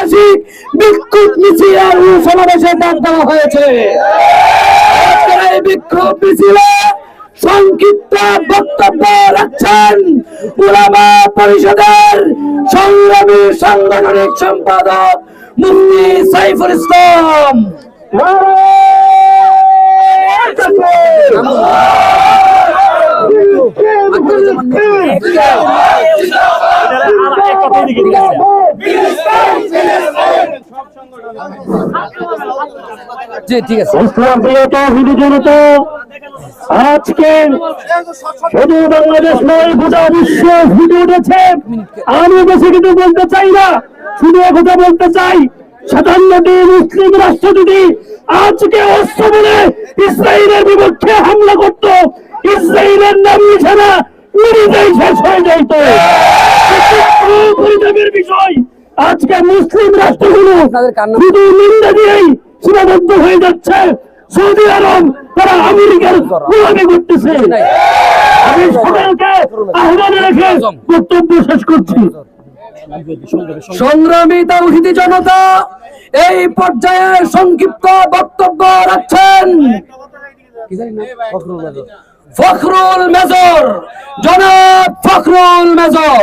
ঐতিহাসিক বিক্ষোভ মিছিল ও সমাবেশের ডাক দেওয়া হয়েছে। এই বিক্ষোভ মিছিলে সংক্ষিপ্ত বক্তব্য রাখছেন উলামা পরিষদের সংগ্রামী সাংগঠনিক সম্পাদক মুফতি সাইফুল ইসলাম। জি ঠিক আছে। ইসলাম প্রিয়ত হিন্দু জনতা, আজকে শুধু বাংলাদেশ নয়, গোটা বিশ্ব ফুটে উঠেছে। আমি বেশি বলতে চাই না, শুধু বলতে চাই, সাতান্নটি মুসলিম রাষ্ট্র যদি আজকে অস্ত্র বলে ইসরায়েলের বিপক্ষে হামলা করত। ইসরায়েলের নাম নিশানা উড়িতেই শেষ হয়ে পরিতাপের বিষয়। আজকে মুসলিম রাষ্ট্রগুলো শুধু নিন্দা দিয়েই সীমাবদ্ধ হয়ে যাচ্ছে। সৌদি আরব তারা আমেরিকার গোলামি করতেছে আমি সকলকে আহ্বানে রেখে বক্তব্য শেষ করছি। সংগ্রামী তাওহিদি জনতা এই পর্যায়ে সংক্ষিপ্ত বক্তব্য রাখছেন ফখরুল মেজর জনাব ফখরুল মেজর।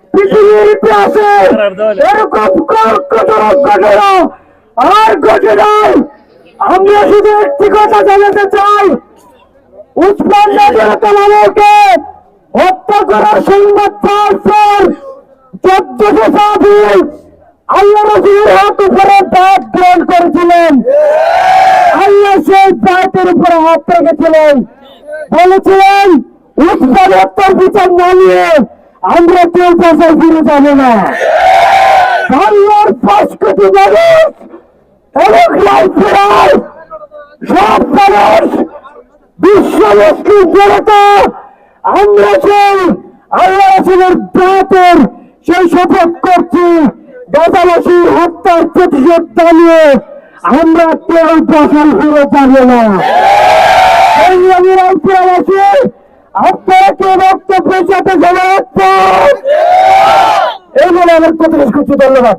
পৃথিবীর ইতিহাসে এরকম কঠোর ঘটনা আর ঘটে নাই। আমরা শুধু একটি কথা জানাতে চাই। উসমান নাজিরকে হত্যা করার সংবাদ পাওয়ার পর চোদ্দশো সাহাবি আল্লাহ রসুলের হাত উপরে দাঁত গ্রহণ করেছিলেন। আল্লাহ সেই দাঁতের উপরে হাত রেখেছিলেন। বলেছিলেন উসমান হত্যার বিচার না নিয়ে আমরা কেউ পেশায় ফিরে যাব না। আল্লাহর পাঁচ কোটি মানুষ এবং লাইফেরায় সব মানুষ বিশ্ব মুসলিম জনতা, আমরা সেই আল্লাহ রসুলের দাঁতের সেই শপথ করছি গাজাবাসীর হত্যার প্রতিশোধ দাঁড়িয়ে আমরা কেউ দখল ফিরে যাব না। রামপুরাবাসী আপনারা কে বক্তব্যের সাথে জবাব এই বলে আমার প্রতিবেশ করছি ধন্যবাদ।